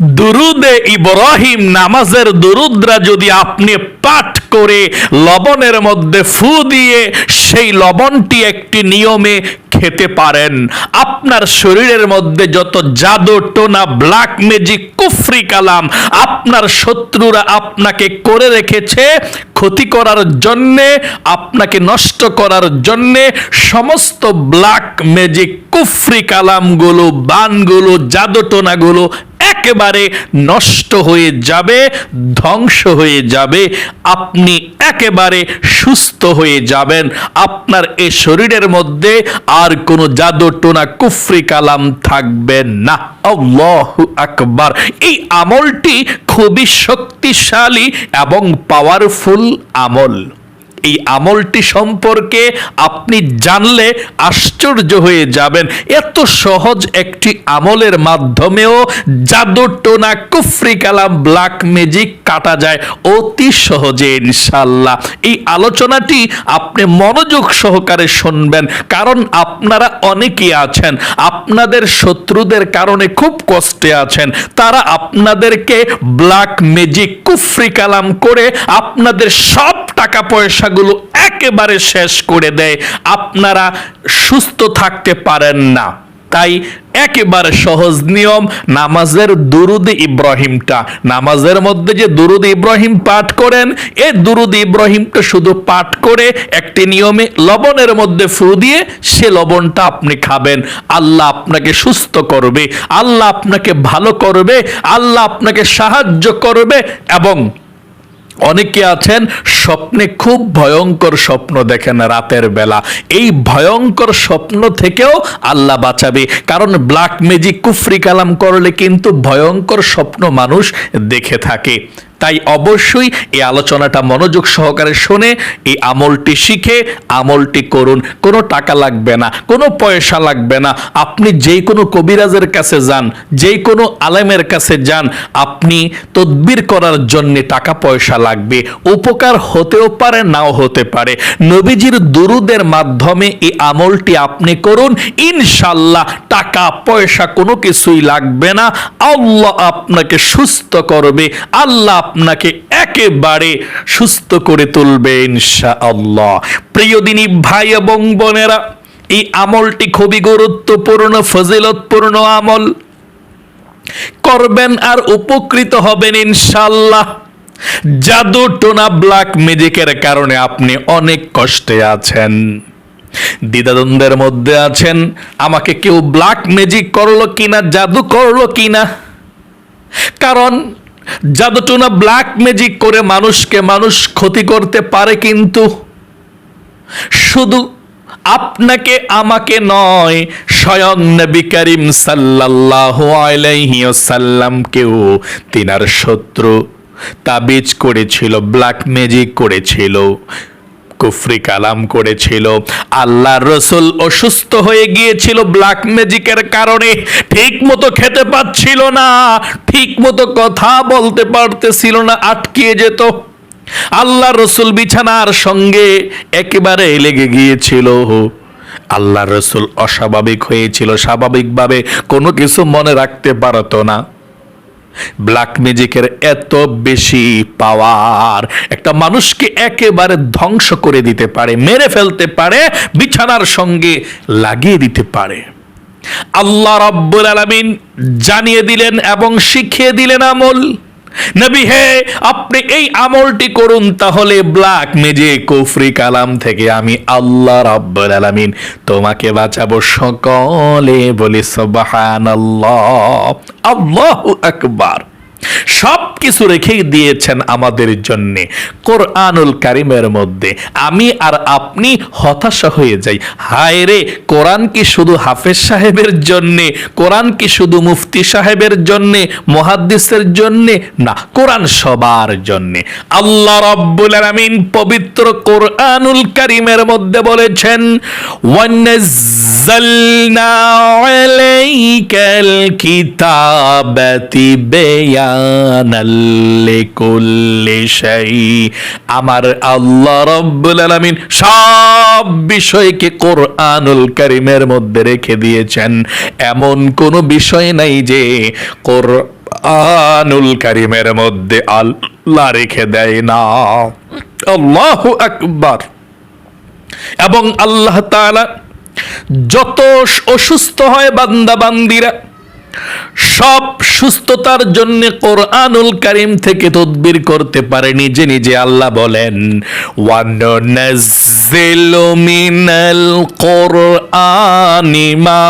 দুরুদে ইব্রাহিম নামাজের দুরুদরা যদি আপনি পাঠ করে লবণের মধ্যে ফু দিয়ে সেই লবণটি একটি নিয়মে খেতে পারেন। আপনার শরীরের মধ্যে যত জাদু, টোনা, ব্ল্যাক ম্যাজিক, কুফরি কালাম আপনার শত্রুরা আপনাকে করে রেখেছে ক্ষতি করার জন্যে, আপনাকে নষ্ট করার জন্যে, সমস্ত ব্ল্যাক ম্যাজিক, কুফরি কালামগুলো, বানগুলো জাদুটোনাগুলো একেবারে নষ্ট হয়ে যাবে, ধ্বংস হয়ে যাবে, আপনি একেবারে সুস্থ হয়ে যাবেন। আপনার এই শরীরের মধ্যে আর কোনো জাদু, টোনা, কুফরি, কালাম থাকবে না। আল্লাহু আকবার। এই আমলটি খুবই শক্তিশালী এবং পাওয়ারফুল আমল। এই আমলটি সম্পর্কে আপনি জানলে আশ্চর্য হয়ে যাবেন। এত সহজ একটি আমলের মাধ্যমেও জাদু টোনা কুফরি কালাম ব্ল্যাক ম্যাজিক কাটা যায় অতি সহজে ইনশাল্লাহ এই আলোচনাটি আপনি মনোযোগ সহকারে শুনবেন, কারণ আপনারা অনেকেই আছেন, আপনাদের শত্রুদের কারণে খুব কষ্টে আছেন। তারা আপনাদেরকে ব্ল্যাক ম্যাজিক কুফরি কালাম করে আপনাদের সব টাকা পয়সাগুলো একেবারে শেষ করে দেয়। আপনারা সুস্থ থাকতে পারেন না। তাই একেবারে সহজ নিয়ম, নামাজের দুরুদ ইব্রাহিমটা। নামাজের মধ্যে যে দুরুদ ইব্রাহিম পাঠ করেন এই দুরুদ ইব্রাহিমটা শুধু পাঠ করে একটি নিয়মে লবণের মধ্যে ফু দিয়ে সে লবণটা আপনি খাবেন। আল্লাহ আপনাকে সুস্থ করবে, আল্লাহ আপনাকে ভালো করবে, আল্লাহ আপনাকে সাহায্য করবে এবং অনেকে আছেন, স্বপ্নে খুব ভয়ঙ্কর স্বপ্ন দেখেন রাতের বেলা। এই ভয়ঙ্কর স্বপ্ন থেকেও আল্লাহ বাঁচাবে। কারণ ব্ল্যাক ম্যাজিক কুফরি কালাম করলে কিন্তু ভয়ঙ্কর স্বপ্ন মানুষ দেখে থাকে। তাই অবশ্যই এই আলোচনাটা মনোযোগ সহকারে শুনে এই আমলটি শিখে আমলটি করুন। কোনো টাকা লাগবে না, কোনো পয়সা লাগবে না। আপনি যেই কোনো কবিরাজের কাছে যান যেই কোনো আলেমের কাছে যান, আপনি তদবির করার জন্য টাকা পয়সা লাগবে। উপকার হতেও পারে, নাও হতে পারে। নবীজির দুরুদের মাধ্যমে এই আমলটি আপনি করুন। ইনশাল্লাহ টাকা, পয়সা কোনো কিছুই লাগবে না। আল্লাহ আপনাকে সুস্থ করবে। আল্লাহ আপনাকে একেবারে সুস্থ করে তুলবে ইনশা আল্লাহ প্রিয় দিনী ভাই এবং বোনেরা, এই আমলটি খুবই গুরুত্বপূর্ণ, ফজিলতপূর্ণ আমল। করবেন আর উপকৃত হবেন ইনশাল্লাহ জাদু টোনা ব্ল্যাক ম্যাজিকের কারণে আপনি অনেক কষ্টে আছেন। দ্বিধাদ্বন্দ্বের মধ্যে আছেন, আমাকে কেউ ব্ল্যাক ম্যাজিক করল কিনা, জাদু করল কিনা? কারণ জাদুটোনা ব্ল্যাক ম্যাজিক করে মানুষকে মানুষ ক্ষতি করতে পারে কিন্তু শুধু আপনাকে, আমাকে নয়, স্বয়ং নবী করিম সাল্লাল্লাহু আলাইহি তিনার শত্রু তাবিজ করেছিল ব্ল্যাক ম্যাজিক করেছিল। কুফরি কালাম করেছিল। আল্লাহ রসুল অসুস্থ হয়ে গিয়েছিল ব্ল্যাক ম্যাজিকের কারণে। ঠিক মতো খেতে পাচ্ছিল না ঠিক মতো কথা বলতে পারতেছিল না, আটকিয়ে যেত। আল্লাহ রসুল বিছানার সঙ্গে একেবারে লেগে গিয়েছিল। আল্লাহ রসুল অস্বাভাবিক হয়েছিল, স্বাভাবিকভাবে কোনো কিছু মনে রাখতে পারতো না। ব্ল্যাক ম্যাজিকের এত বেশি পাওয়ার একটা মানুষকে একেবারে ধ্বংস করে দিতে পারে, মেরে ফেলতে পারে, বিছানার সঙ্গে লাগিয়ে দিতে পারে। আল্লাহ রাব্বুল আলামিন জানিয়ে দিলেন এবং শিখিয়ে দিলেন আমল। নবী হে, আপনি এই আমলটি করুন, তাহলে ব্ল্যাক মেজে কুফরি কালাম থেকে আমি আল্লাহ রাব্বুল আলামিন তোমাকে বাঁচাবো সকলে, বলি সুবহানাল্লাহ, আল্লাহু আকবার। সব কিছু রেখেই দিয়েছেন আমাদের জন্যে। কোরআনুল কারিমের মধ্যে। আমি আর আপনি হতাশা হয়ে যাই। হায় রে, কোরআন কি শুধু হাফেজ সাহেবের জন্যে? কোরআন কি শুধু মুফতি সাহেবের জন্যে? মহাদ্দিসের জন্যে? না, কোরআন সবার জন্যে। আল্লাহ রব্বুল আলামিন পবিত্র কোরআনুল কারিমের মধ্যে বলেছেন ওয়ানাজ্জালনা আলাইকাল কিতাবাতি বেয়ানাল লিকুল্লি শাই। আমার আল্লাহ রব্বুল আলামিন সব বিষয়কে কোরআনুল কারিমের মধ্যে রেখে দিয়েছেন। এমন কোনো বিষয় নাই যে কোর কোরআনুল কারিমের মধ্যে আল্লাহ রেখে দেয় না। আল্লাহ আকবার। এবং আল্লাহ তাআলা যত অসুস্থ হয় বান্দা বান্দিরা সব সুস্থতার জন্য কোরআনুল কারিম থেকে তদবির করতে পারে, নিজে নিজে আল্লাহ বলেন মিনাল কোরআনি মা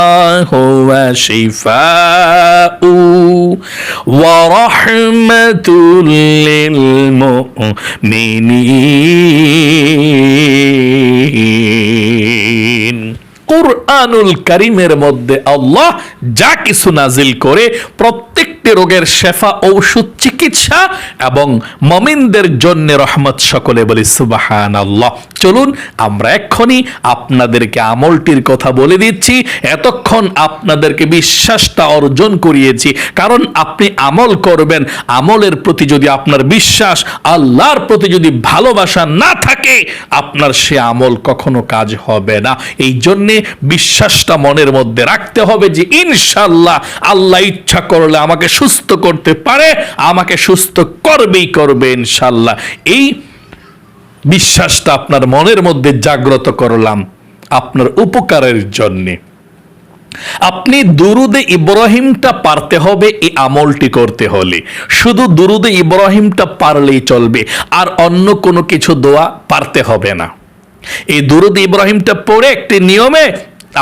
হুয়া শিফাউ ওয়া রাহমাতুল লিল মুমিনিন। কোরআনুল কারিমের মধ্যে আল্লাহ যা কিছু নাজিল করে প্রত্যেকটি রোগের শেফা, ঔষধ, চিকিৎসা এবং মমিনদের জন্য রহমত সকলে বলি সুবাহান আল্লাহ চলুন আমরা এক্ষুনি আপনাদেরকে আমলটির কথা বলে দিচ্ছি। এতক্ষণ আপনাদেরকে বিশ্বাসটা অর্জন করিয়েছি। কারণ আপনি আমল করবেন, আমলের প্রতি যদি আপনার বিশ্বাস আল্লাহর প্রতি যদি ভালোবাসা না থাকে, আপনার সে আমল কখনো কাজ হবে না। এই জন্যে বিশ্বাসটা মনের মধ্যে রাখতে হবে যে ইনশাল্লাহ আল্লাহ ইচ্ছা করলে আমাকে সুস্থ করতে পারে, আমাকে সুস্থ করবেই করবে ইনশাল্লাহ এই বিশ্বাসটা আপনার মনের মধ্যে জাগ্রত করলাম আপনার উপকারের জন্যে। আপনি দুরুদে ইব্রাহিমটা পারতে হবে এই আমলটি করতে হলে। শুধু দুরুদে ইব্রাহিমটা পারলেই চলবে, আর অন্য কোনো কিছু দোয়া পারতে হবে না। এই দুরুদ ইব্রাহিমটা পড়ে একটি নিয়মে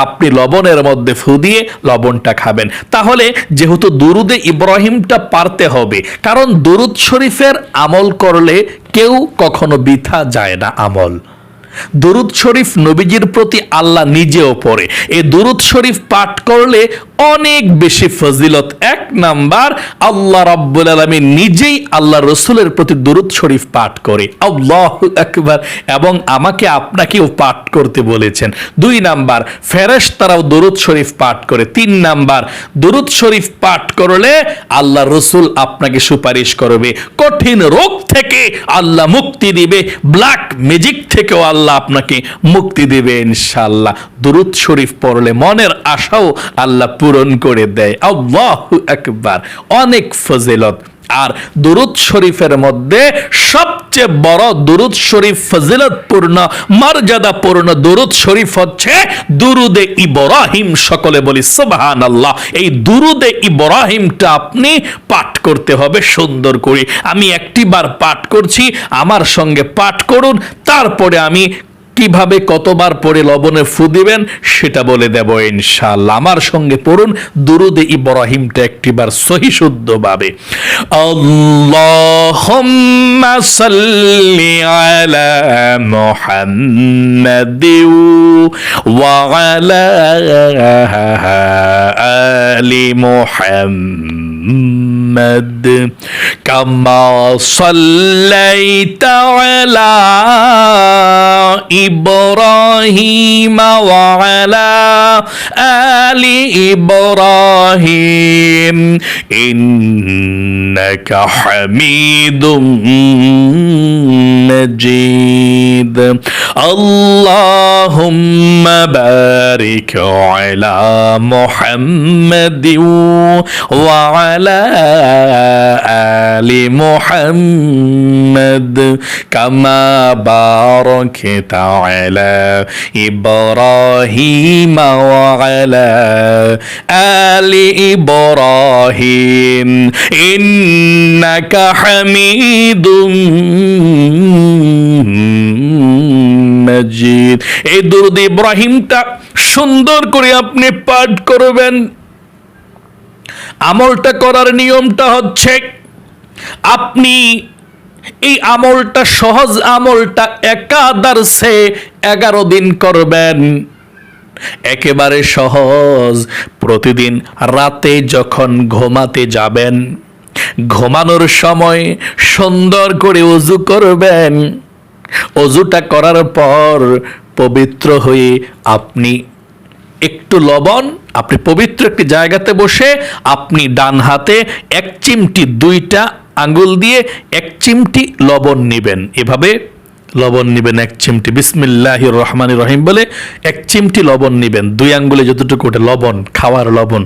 আপনি লবণের মধ্যে ফু দিয়ে লবণটা খাবেন। তাহলে যেহেতু দুরুদে ইব্রাহিমটা পারতে হবে, কারণ দুরুদ শরীফের আমল করলে কেউ কখনো বৃথা যায় না আমল। দুরুদ শরীফ নবীজির প্রতি আল্লাহ নিজেও পড়ে। এই দুরুদ শরীফ পাঠ করলে অনেক বেশি ফজিলত। এক নাম্বার, আল্লাহ রাব্বুল আলমী নিজেই আল্লাহ রসুলের প্রতি দুরুদ শরীফ পাঠ করে। আল্লাহ একবার এবং আমাকে আপনাকেও পাঠ করতে বলেছেন। দুই নাম্বার ফেরেশ তারাও দুরুদ শরীফ পাঠ করে। তিন নাম্বার, দরুদ শরীফ পাঠ করলে আল্লাহ রসুল আপনাকে সুপারিশ করবে। কঠিন রোগ থেকে আল্লাহ মুক্তি দিবে। ব্ল্যাক ম্যাজিক থেকেও আল্লাহ আপনাকে মুক্তি দেবে ইনশাল্লাহ দুরুদ শরীফ পড়লে মনের আশাও আল্লাহ পূরণ করে দেয়। আল্লাহ একবার অনেক ফজিলত। আর দুরুদ শরীফের মধ্যে সবচেয়ে বড় দুরুদ শরীফ ফজিলতপূর্ণ, মর্যাদাপূর্ণ দুরুদ শরীফ হচ্ছে দুরুদে ইব্রাহিম সকলে বলি সুবহান আল্লাহ এই দুরুদে ইব্রাহিমটা আপনি পাঠ করতে হবে সুন্দর করে। আমি একটি বার পাঠ করছি, আমার সঙ্গে পাঠ করুন, তারপরে আমি কীভাবে কতবার পরে লবণে ফু দিবেন সেটা বলে দেব ইনশাআল্লাহ। আমার সঙ্গে পড়ুন দুরুদে ইব্রাহিমটা একটিবার সহি শুদ্ধ ভাবে সাল্লি আলি মুহাম্মাদ। কামা সাল্লাইতা আলা إبراهيم وعلى آل إبراهيم. إنك حميد مجيد. اللهم بارك على محمد وعلى آل محمد كما باركت على إبراهيم وعلى آل إبراهيم. إنك حميد মজিদ এই দুরুদ ইব্রাহিমটা সুন্দর করে আপনি পাঠ করবেন আমলটা করার নিয়মটা হচ্ছে আপনি এই আমলটা সহজ আমলটা একাদারসে এগারো দিন করবেন একেবারে সহজ প্রতিদিন রাতে যখন ঘুমাতে যাবেন ঘুমানোর সময় সুন্দর করে উজু করবেন। অজুটা করার পর পবিত্র হয়ে আপনি একটু লবণ, আপনি পবিত্র একটি জায়গাতে বসে আপনি ডান হাতে এক চিমটি, দুইটা আঙ্গুল দিয়ে এক চিমটি লবণ নেবেন। এভাবে লবণ নেবেন এক চিমটি। বিসমিল্লাহ রহমান রহিম বলে এক চিমটি লবণ নেবেন। দুই আঙ্গুলে যতটুকু ওটা লবণ, খাওয়ার লবণ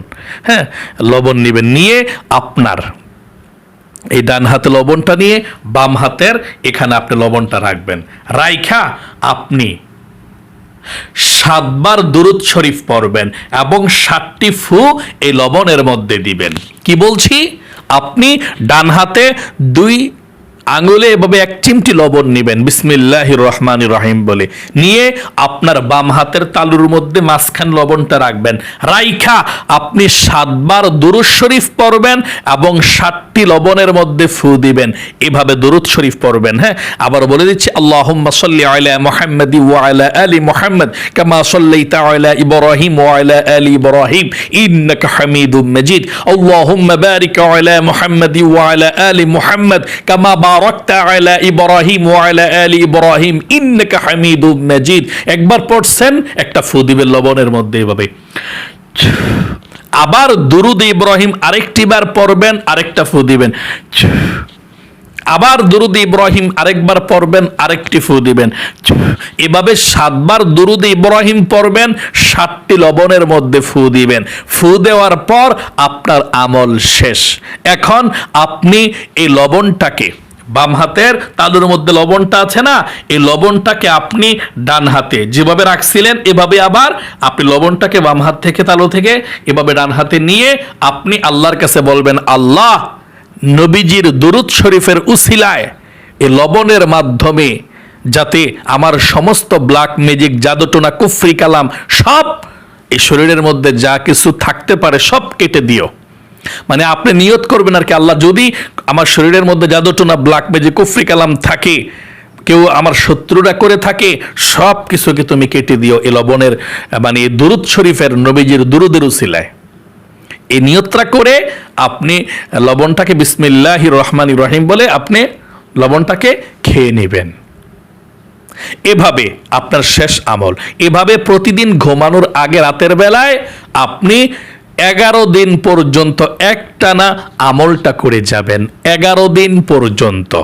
হ্যাঁ লবণ নেবেন। নিয়ে আপনার এই ডান হাতে লবণটা নিয়ে বাম হাতের এখানে আপনি লবণটা রাখবেন। রাইখা, আপনি সাতবার দুরুদ শরীফ পড়বেন এবং সাতটি ফু এই লবণের মধ্যে দিবেন। কি বলছি? আপনি ডান হাতে দুই আঙুলে এভাবে এক চিমটি লবণ নেবেন বিসমিল্লাহ রহমান রহিম বলে। নিয়ে আপনার বাম হাতের তালুর মধ্যে মাঝখান লবণটা রাখবেন। রাইখা, আপনি সাতবার দুরুদ শরীফ পড়বেন এবং সাতটি লবণের মধ্যে ফু দিবেন। এভাবে দুরুদ শরীফ পড়বেন হ্যাঁ? আবার বলে দিচ্ছি, আল্লাহুম্মা সাল্লি আলা মুহাম্মাদি ওয়া আলা মুহাম্মদ কামা সাল্লাইতা আলা ইব্রাহিম ওয়া আলা ইব্রাহিম। ইন্নাকা হামিদুম মাজিদ। আল্লাহুম্মা বারিক আলি মুহাম্মদ কামা একবার পড়ছেন, একটা ফু দিবেন লবণের মধ্যে এভাবে। আবার দুরুদ ইব্রাহিম আরেকটি বার পড়বেন, আরেকটা ফু দিবেন। আবার দুরুদ ইব্রাহিম আরেকবার পড়বেন, আরেকটি ফু দিবেন। এভাবে সাতবার দুরুদ ইব্রাহিম পড়বেন, সাতটি লবণের মধ্যে ফু দিবেন। ফু দেওয়ার পর আপনার আমল শেষ। এখন আপনি এই লবণটাকে বাম হাতের, তালুর মধ্যে লবণটা আছে না, এই লবণটাকে আপনি ডান হাতে যেভাবে রাখছিলেন, এভাবে আবার আপনি লবণটাকে বাম হাত থেকে, তালু থেকে এভাবে ডান হাতে নিয়ে আপনি আল্লাহর কাছে বলবেন, আল্লাহ, নবীজির দুরুদ শরীফের উসিলায় এই লবণের মাধ্যমে যাতে আমার সমস্ত ব্ল্যাক ম্যাজিক জাদুটোনা, কুফরি কালাম সব এই শরীরের মধ্যে যা কিছু থাকতে পারে সব কেটে দিও। মানে আপনি নিয়ত করবেন আর কি, আল্লাহ যদি আমার শরীরের মধ্যে জাদুটোনা ব্ল্যাক ম্যাজিক কুফরি কালাম থাকে, কেউ আমার শত্রুরা করে থাকে সব কিছুকে তুমি কেটে দিও এই লবণের মানে দুরুদ শরীফের নবীজির দুরুদের উসিলায়। এই নিয়তটা করে আপনি লবণটাকে বিসমিল্লাহ রহমান রহিম বলে আপনি লবণটাকে খেয়ে নেবেন। এভাবে আপনার শেষ আমল। এভাবে প্রতিদিন ঘুমানোর আগে রাতের বেলায় আপনি এগারো দিন পর্যন্ত একটানা আমলটা করে যাবেন, এগারো দিন পর্যন্ত।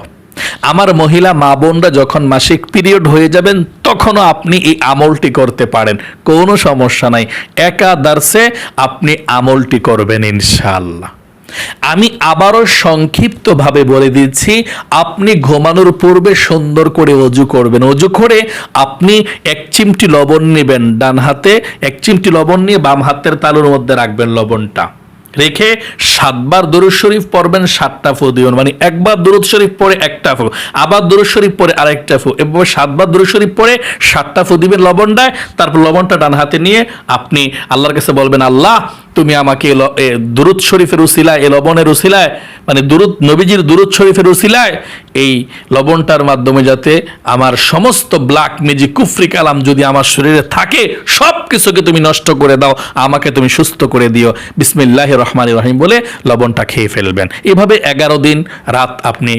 আমার মহিলা মা বোনরা যখন মাসিক পিরিয়ড হয়ে যাবেন, তখনও আপনি এই আমলটি করতে পারেন, কোনো সমস্যা নাই। একাদার্সে আপনি আমলটি করবেন ইনশাআল্লাহ। আমি আবারও সংক্ষিপ্তভাবে বলে দিচ্ছি, আপনি ঘুমানোর পূর্বে সুন্দর করে অজু করবেন। অজু করে আপনি এক চিমটি লবণ নেবেন ডান হাতে, এক চিমটি লবণ নিয়ে বাম হাতের তালুর মধ্যে রাখবেন লবণটা। রেখে সাতবার দরুদ শরীফ পড়বেন, সাতটা ফু দিবেন। মানে একবার দরুদ শরীফ পড়ে একটা ফু, আবার দরুদ শরীফ পড়ে আরেকটা ফু, এবং সাতবার দরুদ শরীফ পড়ে সাতটা ফু দিবেন লবণটায়, তারপর লবণটা ডান হাতে নিয়ে আপনি আল্লাহর কাছে বলবেন, আল্লাহ তুমি আমাকে দুরুদ শরীফের উসিলায়, এ লবণের উসিলায় মানে দুরুদ, নবীজির দুরুদ শরীফের উসিলায়, এই লবণটার মাধ্যমে যাতে আমার সমস্ত ব্ল্যাক মেজি কুফরি কালাম যদি আমার শরীরে থাকে সব কিছুকে তুমি নষ্ট করে দাও, আমাকে তুমি সুস্থ করে দিও। বিসমিল্লাহ রহমান রহিম বলে লবণটা খেয়ে ফেলবেন। এভাবে এগারো দিন রাত আপনি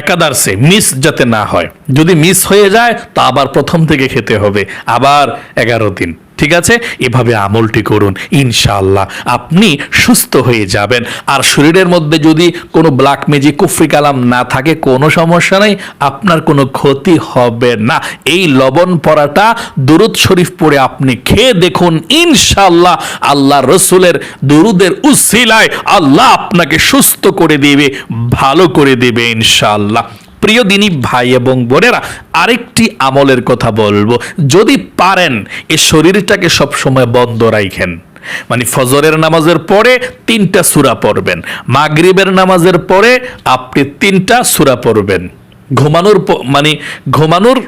একাদার্সে মিস যাতে না হয়। যদি মিস হয়ে যায়, তা আবার প্রথম থেকে খেতে হবে। আবার এগারো দিন। ঠিক আছে? এভাবে আমলটি করুন, ইনশাআল্লাহ। আপনি সুস্থ হয়ে যাবেন। আর শরীরের মধ্যে যদি কোনো ব্ল্যাক মেজিক কুফরি কালাম না থাকে, কোনো সমস্যা নেই, আপনার কোনো ক্ষতি হবে না। এই লবণ পরাটা দুরুদ শরীফ পড়ে আপনি খেয়ে দেখুন, ইনশাআল্লাহ। আল্লাহ রসুলের দুরুদের উসিলায় আল্লাহ আপনাকে সুস্থ করে দিবে, ভালো করে দিবে, ইনশাআল্লাহ। প্রিয় দিনী ভাই এবং বোনেরা, আরেকটি আমলের কথা বলব। যদি পারেন এই শরীরটাকে সবসময় বন্ধ রাখেন মানে ফজরের নামাজের পরে তিনটা সুরা পড়বেন। মাগরিবের নামাজের পরে আপনি তিনটা সুরা পড়বেন। ঘুমানোর মানে ঘুমানোর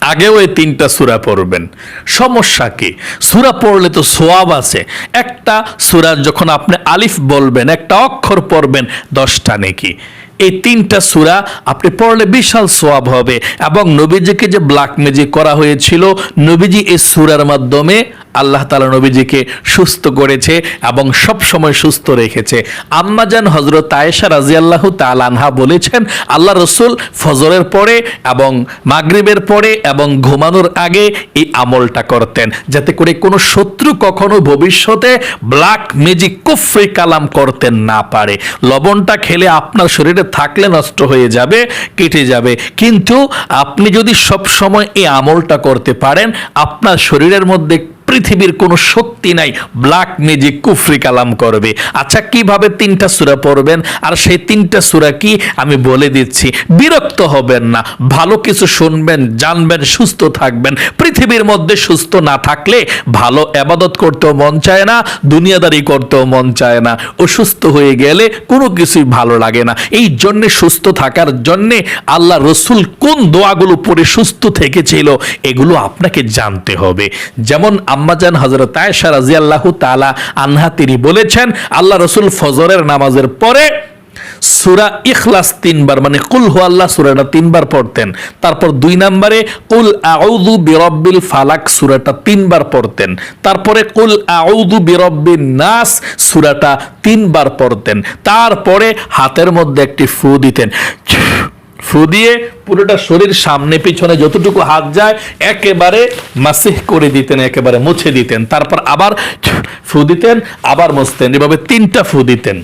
আগেও এই তিনটা সুরা পড়বেন। সমস্যা কি? সুরা পড়লে তো সোয়াব আছে। একটা সুরা যখন আপনি আলিফ বলবেন, একটা অক্ষর পড়বেন, দশটা নেকি। এই তিনটা সুরা আপনি পড়লে বিশাল সোয়াব হবে। এবং নবীজিকে যে ব্ল্যাক ম্যাজিক করা হয়েছিল, নবীজি এই সুরার মাধ্যমে আল্লাহ তালা নবীজিকে সুস্থ করেছে এবং সব সময় সুস্থ রেখেছে। আম্মাজান হজরত আয়েশা রাজিয়াল্লাহু তালানহা বলেছেন, আল্লাহ রসুল ফজরের পরে এবং মাগরিবের পরে এবং ঘুমানোর আগে এই আমলটা করতেন। যাতে করে কোনো শত্রু কখনো ভবিষ্যতে ব্ল্যাক ম্যাজিক কুফরি কালাম করতে না পারে। লবণটা খেলে আপনার শরীরে থাকলে নষ্ট হয়ে যাবে, কেটে যাবে। কিন্তু আপনি যদি সব সময় এই আমলটা করতে পারেন, আপনার শরীরের মধ্যে পৃথিবীর কোনো শক্তি নাই। ব্ল্যাক ম্যাজিক কুফরি কালাম করবে। আচ্ছা কীভাবে তিনটা সুরা পড়বেন? আর সেই তিনটা সুরা কি? আমি বলে দিচ্ছি, বিরক্ত হবেন না। ভালো কিছু শুনবেন, জানবেন, সুস্থ থাকবেন। পৃথিবীর মধ্যে সুস্থ না থাকলে ভালো আবাদত করতেও মন চায় না, দুনিয়াদারি করতেও মন চায় না। অসুস্থ হয়ে গেলে কোনো কিছুই ভালো লাগে না। এই জন্যে সুস্থ থাকার জন্যে আল্লাহ রসুল কোন দোয়াগুলো পড়ে সুস্থ থেকেছিল, এগুলো আপনাকে জানতে হবে। যেমন আম্মাজান হজরত আয়সা রাজিয়াল্লাহু তালা আনহা তিনি বলেছেন, আল্লাহ রসুল ফজরের নামাজের পরে সুরা ইখলাস তিনবার মানে কুল হু আল্লাহ সুরাটা তিনবার পড়তেন। তারপর দুই নম্বরে কুল আউদু বিরব্বিল ফালাক সুরাটা তিনবার পড়তেন। তারপরে কুল আউদু বিরব্বিন নাস সুরাটা তিনবার পড়তেন। তারপরে হাতের মধ্যে একটি ফু দিতেন। ফু দিয়ে পুরোটা শরীর সামনে পিছনে যতটুকু হাত যায়, একেবারে মাসিহ করে দিতেন, একেবারে মুছে দিতেন। তারপর আবার ফ্রু দিতেন, আবার মুছতেন। এভাবে তিনটা ফু দিতেন।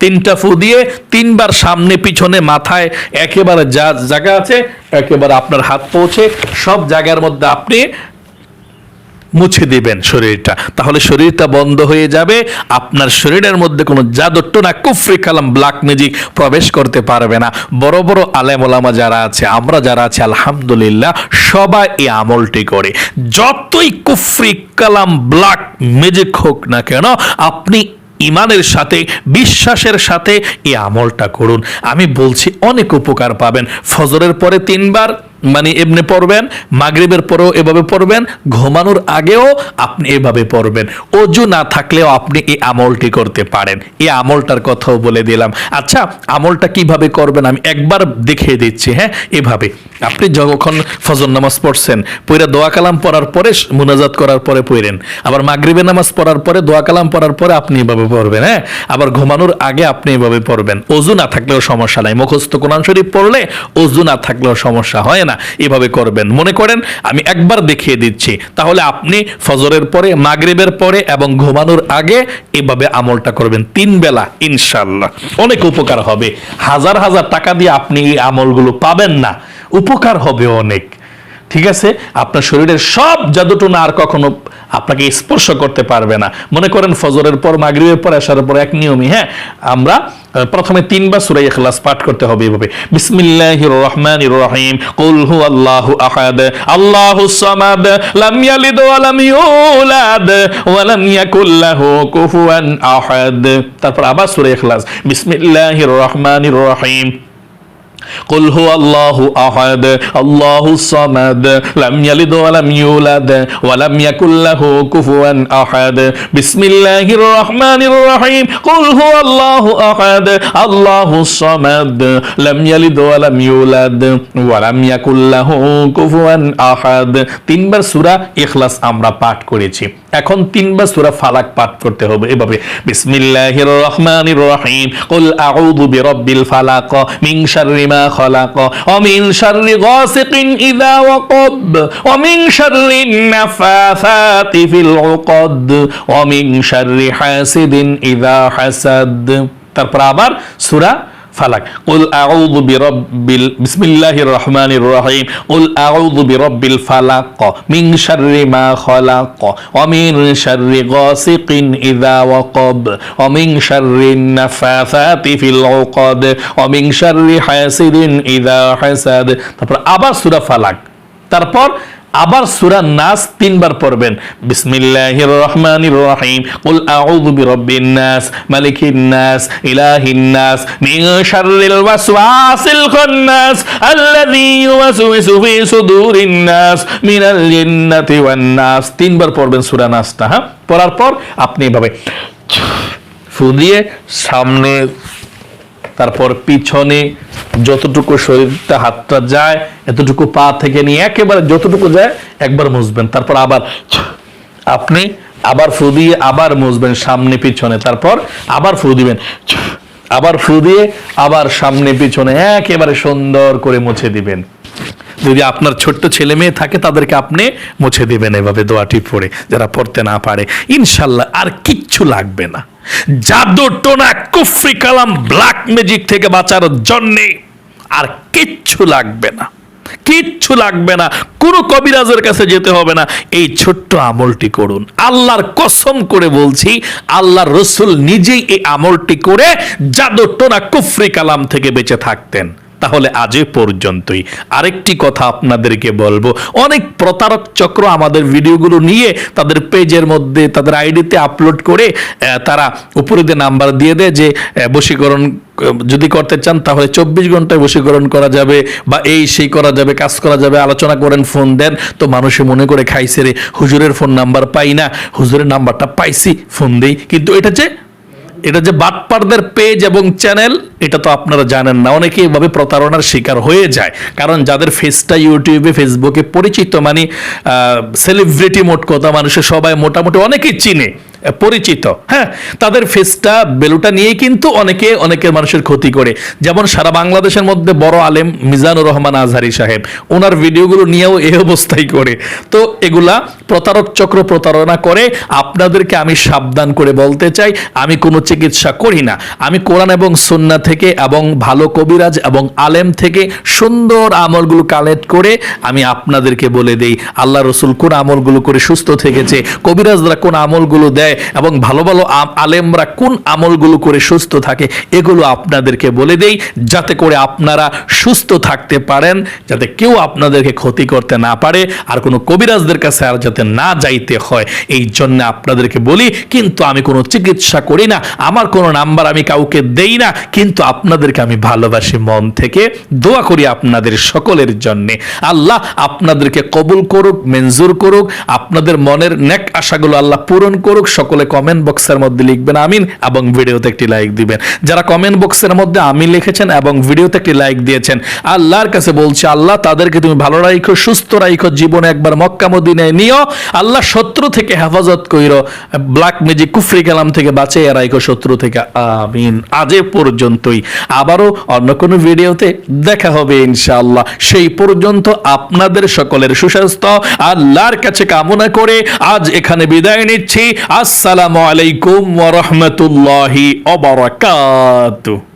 তিনটা ফু দিয়ে তিনবার সামনে পিছনে মাথায় একেবারে যা জায়গা আছে, একেবারে আপনার হাত পৌঁছে, সব জায়গার মধ্যে আপনি মুছে দিবেন শরীরটা। তাহলে শরীরটা বন্ধ হয়ে যাবে, আপনার শরীরের মধ্যে কোনো জাদুট্ট না, কুফরি কালাম ব্ল্যাক ম্যাজিক প্রবেশ করতে পারবে না। বড় বড় আলেম ওলামা যারা আছে, আমরা যারা আছে, আলহামদুলিল্লাহ, সবাই এই আমলটি করে। যতই কুফরি কালাম ব্ল্যাক ম্যাজিক হোক না কেন, আপনি ইমানের সাথে, বিশ্বাসের সাথে এই আমলটা করুন। আমি বলছি, অনেক উপকার পাবেন। ফজরের পরে তিনবার মানে এমনি পড়বেন, মাগরিবের পরেও এভাবে পড়বেন, ঘুমানোর আগেও আপনি এভাবে পড়বেন। অজু না থাকলেও আপনি এই আমলটি করতে পারেন। এই আমলটার কথাও বলে দিলাম। আচ্ছা আমলটা কীভাবে করবেন আমি একবার দেখিয়ে দিচ্ছি হ্যাঁ? এভাবে। আপনি যখন ফজর নামাজ পড়ছেন, পইরা দোয়া কালাম পড়ার পরে মুনাজাত করার পরে পড়েন। আবার মাগরিবে নামাজ পড়ার পরে, দোয়া কালাম পড়ার পরে আপনি এভাবে পড়বেন হ্যাঁ? আবার ঘুমানোর আগে আপনি এভাবে পড়বেন। অজু না থাকলেও সমস্যা নাই। মুখস্থ কোরআন শরীফ পড়লে অজু না থাকলেও সমস্যা হয় না। এভাবে করবেন। মনে করেন, আমি একবার দেখিয়ে দিচ্ছি। তাহলে আপনি ফজরের পরে, মাগরিবের পরে এবং ঘুমানোর আগে এভাবে আমলটা করবেন। তিন বেলা ইনশাল্লাহ অনেক উপকার হবে। হাজার হাজার টাকা দিয়ে আপনি এই আমলগুলো পাবেন না। উপকার হবে অনেক। ঠিক আছে? আপনার শরীরের সব জাদুটনা আর কখনো আপনাকে স্পর্শ করতে পারবে না। মনে করেন ফজরের পর, মাগরিবের পর, আসার পর এক নিয়মই হ্যাঁ? আমরা প্রথমে তিনবার সূরা ইখলাস পাঠ করতে হবে এভাবে। বিসমিল্লাহির রহমানির রহিম। কুল হু আল্লাহু আহাদ। আল্লাহুস সামাদ। লাম ইয়ালিদ ওয়া লাম ইউলাদ। ওয়া লাম ইয়াকুল লাহু কুফুয়ান আহাদ। তারপর আবার সূরা ইখলাস। বিসমিল্লাহির রহমানির রহিম। قل هو الله أحد الله الصمد لم يلد ولم يولد ولم يكن له كفوا أحد بسم الله الرحمن الرحيم قل هو الله أحد الله الصمد لم يلد ولم يولد ولم يكن له كفوا أحد তিনবার সূরা ইখলাস আমরা পাঠ করেছি এখন তিনবার সূরা ফালাক পাঠ করতে হবে। এভাবে বিসমিল্লাহির রহমানির রহিম কুল আউযু বিরাব্বিল ফালাক, মিন শাররি মা খালাক, ওয়া মিন শাররি গাসিকিন ইযা ওয়াকাব, ওয়া মিন শাররি নাফাসাতি ফিল উকাদ, ওয়া মিন শাররি হাসিদিন ইযা হাসাদ। তারপর আবার সূরা ফালাক কুল আউযু বিরাব্বিল বিসমিল্লাহির রহমানির রহিম কুল আউযু বিরাব্বিল ফালাক মিন শাররি মা খালাক ওয়া মিন শাররি গাসিকিন ইযা ওয়াকাব ওয়া মিন শাররি নাফাসাতি ফিল উকাদ ওয়া মিন শাররি হাসিদিন ইযা হাসাদ তারপর আবার সূরা ফালাক। তারপর আবার সূরা নাস তিনবার পড়বেন। বিসমিল্লাহির রহমানির রহিম কুল আউযু নাস, মালিকিন নাস, ইলাহিন নাস, মিন শাররিল ওয়াসওয়াসিল খান্নাস, আল্লাযী ইউওয়াসওয়িসু সুদুরিন নাস, মিনাল জিন্নাতি ওয়ান নাস। তিনবার পড়বেন সূরা নাসটা হ্যাঁ? পড়ার পর আপনি এভাবে ফু দিয়ে সামনে তারপর পিছনে যতটুকু শরীরটা হাতটা যায়, এতটুকু পা থেকে নিয়ে একেবারে যতটুকু যায়, একবার মুসবেন তারপর আবার আপনি আবার ফু দিয়ে আবার মুসবেন সামনে পিছনে। তারপর আবার ফু দিবেন আবার ফু দিয়ে আবার সামনে পিছনে একেবারে সুন্দর করে মুছে দিবেন। যদি আপনার ছোট্ট ছেলে মেয়ে থাকে, তাদেরকে আপনি মুছে দেবেন এভাবে দোয়াটি পড়ে, যারা পড়তে না পারে। ইনশাল্লাহ আর কিচ্ছু লাগবে না। জাদু, টোনা, কুফরি, কালাম ব্ল্যাক ম্যাজিক থেকে বাঁচার জন্যে আর কিচ্ছু লাগবে না। কিচ্ছু লাগবে না। কোনো কবিরাজের কাছে যেতে হবে না। এই ছোট্ট আমলটি করুন। আল্লাহর কসম করে বলছি, আল্লাহর রসুল নিজেই এই আমলটি করে জাদু, টোনা, কুফরি, কালাম থেকে বেঁচে থাকতেন। তাহলে আজ পর্যন্তই। আরেকটি কথা আপনাদেরকে বলব। অনেক প্রতারক চক্র আমাদের ভিডিওগুলো নিয়ে তাদের পেজের মধ্যে, তাদের আইডিতে আপলোড করে তারা উপরে দিয়ে নাম্বার দিয়ে দেয় যে বশীকরণ যদি করতে চান তাহলে চব্বিশ ঘন্টায় বশীকরণ করা যাবে বা এই সেই করা যাবে, কাজ করা যাবে, আলোচনা করেন, ফোন দেন। তো মানুষে মনে করে খাইছে রে, হুজুরের ফোন নাম্বার পাই না, হুজুরের নাম্বারটা পাইছি, ফোন দেই। কিন্তু এটা যে এটা যে বাটপারদের পেজ এবং চ্যানেল, এটা তো আপনারা জানেন না। অনেকে এভাবে প্রতারণার শিকার হয়ে যায়। কারণ যাদের ফেসটা ইউটিউবে, ফেসবুকে পরিচিত মানে সেলিব্রিটি মোট কথা মানুষের সবাই মোটামুটি অনেকেই চিনে, পরিচিত হ্যাঁ? তাদের ফেসটা বেলুটা নিয়ে কিন্তু অনেকে, অনেকের মানুষের ক্ষতি করে। যেমন সারা বাংলাদেশের মধ্যে বড় আলেম মিজানুর রহমান আজহারি সাহেব, ওনার ভিডিওগুলো নিয়েও এই অবস্থাই করে। তো এগুলা প্রতারক চক্র প্রতারণা করে, আপনাদেরকে আমি সাবধান করে বলতে চাই, আমি কোনো চিকিৎসা করি না। আমি কোরআন এবং সুন্না থেকে এবং ভালো কবিরাজ এবং আলেম থেকে সুন্দর আমলগুলো কালেক্ট করে আমি আপনাদেরকে বলে দেই, আল্লাহ রসুল কোন আমলগুলো করে সুস্থ থেকেছে, কবিরাজরা কোন আমলগুলো দেয় এবং ভালো ভালো আলেমরা কোন আমলগুলো করে সুস্থ থাকে, এগুলো আপনাদেরকে বলে দেই, যাতে করে আপনারা সুস্থ থাকতে পারেন, যাতে কেউ আপনাদেরকে ক্ষতি করতে না পারে, আর কোনো কবিরাজদের কাছে আর না যাইতে হয়। এই জন্য আপনাদেরকে বলি, কিন্তু আমি কোনো চিকিৎসা করি না, আমার কোনো নাম্বার আমি কাউকে দেই না, কিন্তু আপনাদেরকে আমি ভালোবাসি মন থেকে। দোয়া করি আপনাদের সকলের জন্য। আল্লাহ আপনাদেরকে কবুল করুক, মঞ্জুর করুক, আপনাদের মনের নেক আশাগুলো আল্লাহ পূরণ করুক। সকলে কমেন্ট বক্সের মধ্যে লিখবেন, আমিন, এবং ভিডিওতে একটি লাইক দিবেন। যারা কমেন্ট বক্সের মধ্যে আমি লিখেছেন এবং ভিডিওতে একটি লাইক দিয়েছেন, আল্লাহর কাছে বলছি, আল্লাহ তাদেরকে তুমি ভালো রাখো সুস্থ রাখো জীবনে একবার মক্কা মদিনায় নিও। আল্লাহ শত্রু থেকে হেফাজত কইরো। ব্ল্যাক ম্যাজিক কুফরি কালাম থেকে বাঁচিয়ে রাখো শত্রু থেকে। আমিন। আজ পর্যন্তই। আবারও অন্য কোনো ভিডিওতে দেখা হবে ইনশাআল্লাহ। সেই পর্যন্ত আপনাদের সকলের সুস্বাস্থ্য, আল্লাহর কাছে কামনা করে আজ এখানে বিদায় নিচ্ছি। আসসালামু আলাইকুম ওয়া রাহমাতুল্লাহি ওয়া বারাকাতুহু